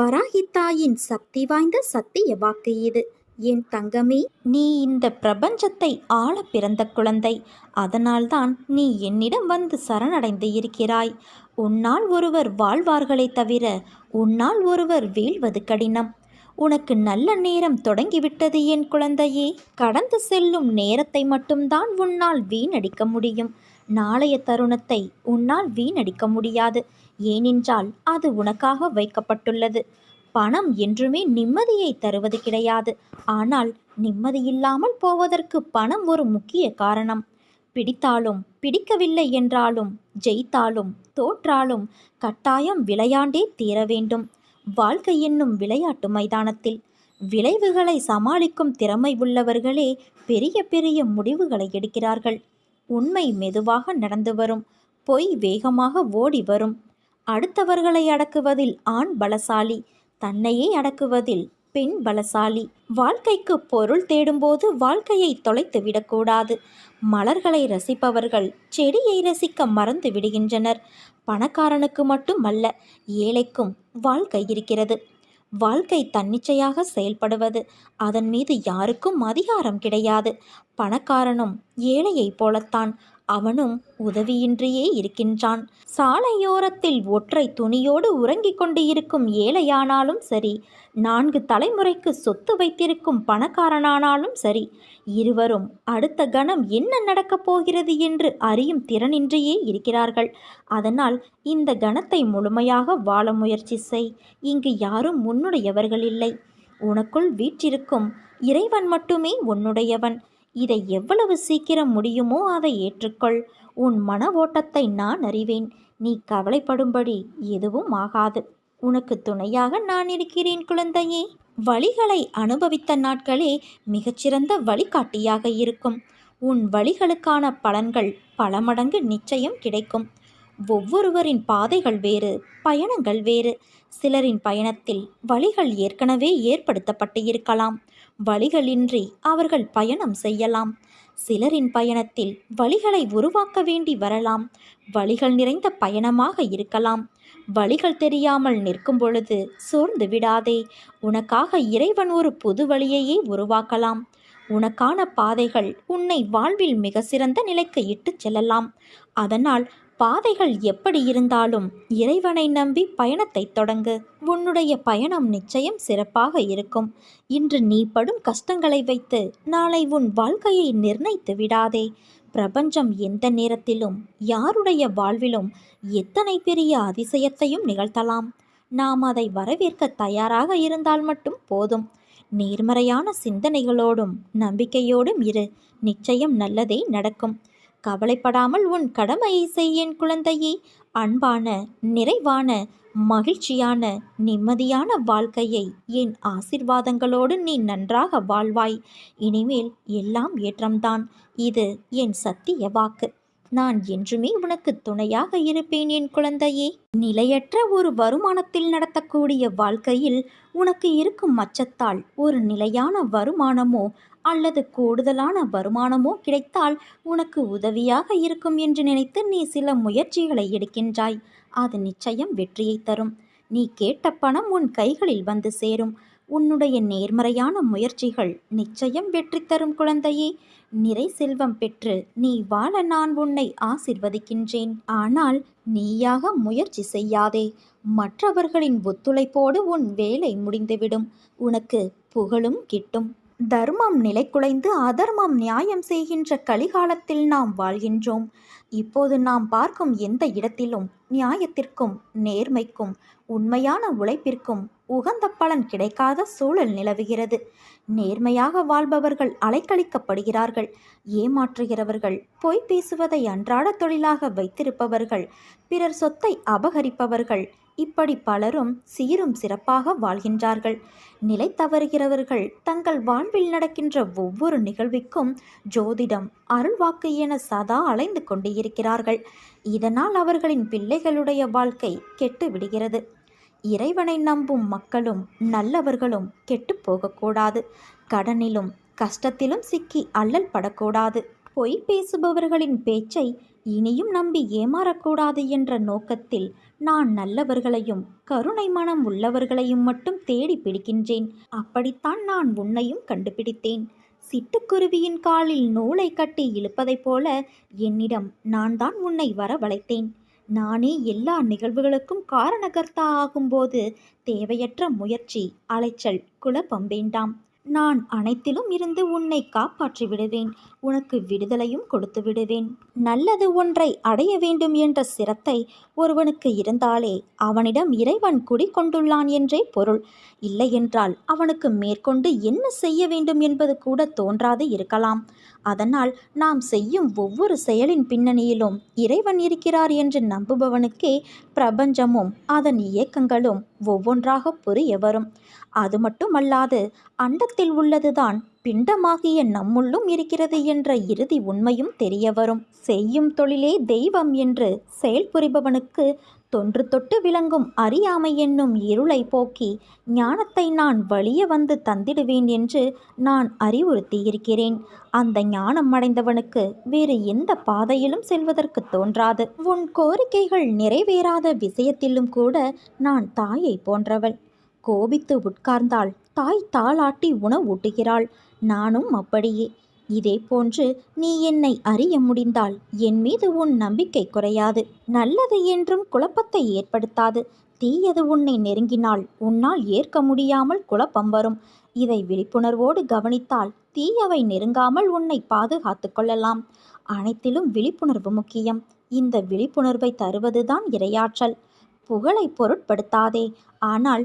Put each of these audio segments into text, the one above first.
வராகித்தாயின் சக்தி வாய்ந்த சத்திய வாக்கு இது. என் தங்கமே நீ இந்த பிரபஞ்சத்தை ஆள பிறந்த குழந்தை. அதனால்தான் நீ என்னிடம் வந்து சரணடைந்து இருக்கிறாய். உன்னால் ஒருவர் வாழ்வார்களே தவிர உன்னால் ஒருவர் வீழ்வது கடினம். உனக்கு நல்ல நேரம் தொடங்கிவிட்டது என் குழந்தையே. கடந்து செல்லும் நேரத்தை மட்டும்தான் உன்னால் வீணடிக்க முடியும். நாளைய தருணத்தை உன்னால் வீணடிக்க முடியாது. ஏனென்றால் அது உனக்காக வைக்கப்பட்டுள்ளது. பணம் என்றுமே நிம்மதியை தருவது கிடையாது. ஆனால் நிம்மதியில்லாமல் போவதற்கு பணம் ஒரு முக்கிய காரணம். பிடித்தாலும் பிடிக்கவில்லை என்றாலும் ஜெயித்தாலும் தோற்றாலும் கட்டாயம் விளையாண்டே தீர வேண்டும். வாழ்க்கை என்னும் விளையாட்டு மைதானத்தில் விளைவுகளை சமாளிக்கும் திறமை உள்ளவர்களே பெரிய பெரிய முடிவுகளை எடுக்கிறார்கள். உண்மை மெதுவாக நடந்து வரும். பொய் வேகமாக ஓடி வரும். அடுத்தவர்களை அடக்குவதில் ஆண் பலசாலி தன்னையே அடக்குவதில் பெண் பலசாலி. வாழ்க்கைக்கு பொருள் தேடும்போது வாழ்க்கையை தொலைத்து விடக்கூடாது. மலர்களை ரசிப்பவர்கள் செடியை ரசிக்க மறந்து விடுகின்றனர். பணக்காரனுக்கு மட்டுமல்ல ஏழைக்கும் வாழ்க்கை இருக்கிறது. வாழ்க்கை தன்னிச்சையாக செயல்படுவது. அதன் மீது யாருக்கும் அதிகாரம் கிடையாது. பணக்காரனும் ஏழையைப் போலத்தான். அவனும் உதவியின்றியே இருக்கின்றான். சாலையோரத்தில் ஒற்றை துணியோடு உறங்கிக் கொண்டு இருக்கும் ஏழையானாலும் சரி நான்கு தலைமுறைக்கு சொத்து வைத்திருக்கும் பணக்காரனானாலும் சரி இருவரும் அடுத்த கணம் என்ன நடக்கப் போகிறது என்று அறியும் திறனின்றியே இருக்கிறார்கள். அதனால் இந்த கணத்தை முழுமையாக வாழ முயற்சி செய். இங்கு யாரும் உன்னுடையவர்கள் இல்லை. உனக்குள் வீற்றிருக்கும் இறைவன் மட்டுமே உன்னுடையவன். இதை எவ்வளவு சீக்கிரம் முடியுமோ அதை ஏற்றுக்கொள். உன் மன ஓட்டத்தை நான் அறிவேன். நீ கவலைப்படும்படி எதுவும் ஆகாது. உனக்கு துணையாக நான் இருக்கிறேன் குழந்தையே. வழிகளை அனுபவித்த நாட்களே மிகச்சிறந்த வழிகாட்டியாக இருக்கும். உன் வழிகளுக்கான பலன்கள் பல மடங்கு நிச்சயம் கிடைக்கும். ஒவ்வொருவரின் பாதைகள் வேறு பயணங்கள் வேறு. சிலரின் பயணத்தில் வழிகள் ஏற்கனவே ஏற்படுத்தப்பட்டு இருக்கலாம். வழிகளின்றி அவர்கள் பயணம் செய்யலாம். சிலரின் பயணத்தில் வழிகளை உருவாக்க வேண்டி வரலாம். வழிகள் நிறைந்த பயணமாக இருக்கலாம். வழிகள் தெரியாமல் நிற்கும் பொழுது சோர்ந்து விடாதே. உனக்காக இறைவன் ஒரு புது வழியையே உருவாக்கலாம். உனக்கான பாதைகள் உன்னை வாழ்வில் மிக சிறந்த நிலைக்கு இட்டுச் செல்லலாம். அதனால் பாதைகள் எப்படி இருந்தாலும் இறைவனை நம்பி பயணத்தை தொடங்கு. உன்னுடைய பயணம் நிச்சயம் சிறப்பாக இருக்கும். இன்று நீ படும் கஷ்டங்களை வைத்து நாளை உன் வாழ்க்கையை நிர்ணயித்து விடாதே. பிரபஞ்சம் எந்த நேரத்திலும் யாருடைய வாழ்விலும் எத்தனை பெரிய அதிசயத்தையும் நிகழ்த்தலாம். நாம் அதை வரவேற்க தயாராக இருந்தால் மட்டும் போதும். நேர்மறையான சிந்தனைகளோடும் நம்பிக்கையோடும் இரு. நிச்சயம் நல்லதே நடக்கும். கவலைப்படாமல் உன் கடமையை செய்யேன் குழந்தையே. அன்பான நிறைவான மகிழ்ச்சியான நிம்மதியான வாழ்க்கையை என் ஆசிர்வாதங்களோடு நீ நன்றாக வாழ்வாய். இனிமேல் எல்லாம் ஏற்றம்தான். இது என் சத்திய வாக்கு. நான் என்றுமே உனக்கு துணையாக இருப்பேன் என் குழந்தையே. நிலையற்ற ஒரு வருமானத்தில் நடத்தக்கூடிய வாழ்க்கையில் உனக்கு இருக்கும் அச்சத்தால் ஒரு நிலையான வருமானமோ அல்லது கூடுதலான வருமானமோ கிடைத்தால் உனக்கு உதவியாக இருக்கும் என்று நினைத்து நீ சில முயற்சிகளை எடுக்கின்றாய். அது நிச்சயம் வெற்றியை தரும். நீ கேட்ட பணம் உன் கைகளில் வந்து சேரும். உன்னுடைய நேர்மறையான முயற்சிகள் நிச்சயம் வெற்றி தரும் குழந்தையே. நிறை செல்வம் பெற்று நீ வாழ நான் உன்னை ஆசிர்வதிக்கின்றேன். ஆனால் நீயாக முயற்சி செய்யாதே. மற்றவர்களின் ஒத்துழைப்போடு உன் வேலை முடிந்துவிடும். உனக்கு புகழும் கிட்டும். தர்மம் நிலைக்குலைந்து அதர்மம் நியாயம் செய்கின்ற கலிகாலத்தில் நாம் வாழ்கின்றோம். இப்போது நாம் பார்க்கும் எந்த இடத்திலும் நியாயத்திற்கும் நேர்மைக்கும் உண்மையான உழைப்பிற்கும் உகந்த பலன் கிடைக்காத சூழல் நிலவுகிறது. நேர்மையாக வாழ்பவர்கள் அலைக்கழிக்கப்படுகிறார்கள். ஏமாற்றுகிறவர்கள் பொய் பேசுவதை அன்றாட தொழிலாக வைத்திருப்பவர்கள் பிறர் சொத்தை அபகரிப்பவர்கள் இப்படி பலரும் சீரும் சிறப்பாக வாழ்கின்றார்கள். நிலை தவறுகிறவர்கள் தங்கள் வாழ்வில் நடக்கின்ற ஒவ்வொரு நிகழ்விற்கும் ஜோதிடம் அருள்வாக்கு என சதா அலைந்து கொண்டு இருக்கிறார்கள். இதனால் அவர்களின் பிள்ளைகளுடைய வாழ்க்கை கெட்டு விடுகிறது. இறைவனை நம்பும் மக்களும் நல்லவர்களும் கெட்டு போகக்கூடாது. கடனிலும் கஷ்டத்திலும் சிக்கி அல்லல் படக்கூடாது. பொய் பேசுபவர்களின் பேச்சை இனியும் நம்பி ஏமாறக்கூடாது என்ற நோக்கத்தில் நான் நல்லவர்களையும் கருணை மனம் உள்ளவர்களையும் மட்டும் தேடி பிடிக்கின்றேன். அப்படித்தான் நான் உன்னையும் கண்டுபிடித்தேன். சிட்டுக்குருவியின் காலில் நூலை கட்டி இழுப்பதைப் போல என்னிடம் நான் தான் உன்னை வரவழைத்தேன். நானே எல்லா நிகழ்வுகளுக்கும் காரணகர்த்தா ஆகும்போது தேவையற்ற முயற்சி அலைச்சல் குழப்பம் வேண்டாம். நான் அனைத்திலும் இருந்து உன்னை காப்பாற்றி விடுவேன் உனக்கு விடுதலையும் கொடுத்து விடுவேன். நல்லது ஒன்றை அடைய வேண்டும் என்ற சிரத்தை ஒருவனுக்கு இருந்தாலே அவனிடம் இறைவன் குடிக்கொண்டுள்ளான் என்றே பொருள். இல்லையென்றால் அவனுக்கு மேற்கொண்டு என்ன செய்ய வேண்டும் என்பது கூட தோன்றாது இருக்கலாம். அதனால் நாம் செய்யும் ஒவ்வொரு செயலின் பின்னணியிலும் இறைவன் இருக்கிறார் என்று நம்புபவனுக்கே பிரபஞ்சமும் அதன் இயக்கங்களும் ஒவ்வொன்றாக புரிய வரும். அது மட்டுமல்லாது அண்டத்தில் உள்ளதுதான் பிண்டமாகிய நம்முள்ளும் இருக்கிறது என்ற இறுதி உண்மையும் தெரியவரும். செய்யும் தொழிலே தெய்வம் என்று செயல்புரிபவனுக்கு தொன்று தொட்டு விளங்கும் அறியாமை என்னும் இருளை போக்கி ஞானத்தை நான் வழிய வந்து தந்திடுவேன் என்று நான் அறிவுறுத்தியிருக்கிறேன். அந்த ஞானம் அடைந்தவனுக்கு வேறு எந்த பாதையிலும் செல்வதற்கு தோன்றாது. உன் கோரிக்கைகள் நிறைவேறாத விஷயத்திலும் கூட நான் தாயை போன்றவள். கோபித்து உட்கார்ந்தால் தாய் தாளாட்டி உணவு ஊட்டுகிறாள் நானும் அப்படியே. இதே போன்று நீ என்னை அறிய முடிந்தால் என் மீது உன் நம்பிக்கை குறையாது. நல்லது என்றும் குழப்பத்தை ஏற்படுத்தாது. தீயது உன்னை நெருங்கினால் உன்னால் ஏற்க முடியாமல் குழப்பம் வரும். இதை விழிப்புணர்வோடு கவனித்தால் தீயவை நெருங்காமல் உன்னை பாதுகாத்து கொள்ளலாம். அனைத்திலும் விழிப்புணர்வு முக்கியம். இந்த விழிப்புணர்வை தருவதுதான் இரையாற்றல். புகழை பொருட்படுத்தாதே. ஆனால்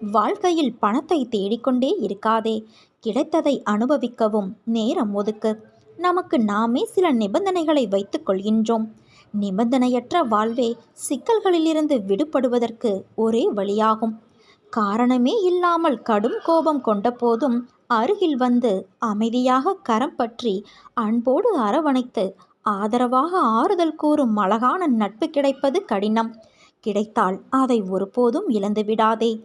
வாழ்க்கையில் பணத்தை தேடிக்கொண்டே இருக்காதே. கிடைத்ததை அனுபவிக்கவும் நேரம் ஒதுக்கு. நமக்கு நாமே சில நிபந்தனைகளை வைத்துக் கொள்கின்றோம். நிபந்தனையற்ற வாழ்வே சிக்கல்களிலிருந்து விடுபடுவதற்கு ஒரே வழியாகும். காரணமே இல்லாமல் கடும் கோபம் கொண்ட போதும் அருகில் வந்து அமைதியாக கரம் பற்றி அன்போடு அரவணைத்து ஆதரவாக ஆறுதல் கூறும் அழகான நட்பு கிடைப்பது கடினம். கிடைத்தால் அதை ஒருபோதும் இழந்து விடாதே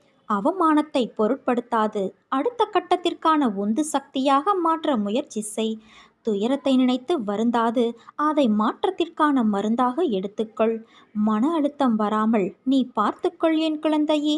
அவமானத்தை பொருட்படுத்தாது. அடுத்த கட்டத்திற்கான உந்து சக்தியாக மாற்ற முயற்சி செய். துயரத்தை நினைத்து வருந்தாது. அதை மாற்றத்திற்கான மருந்தாக எடுத்துக்கொள். மன அழுத்தம் வராமல் நீ பார்த்துக்கொள் என் குழந்தையே.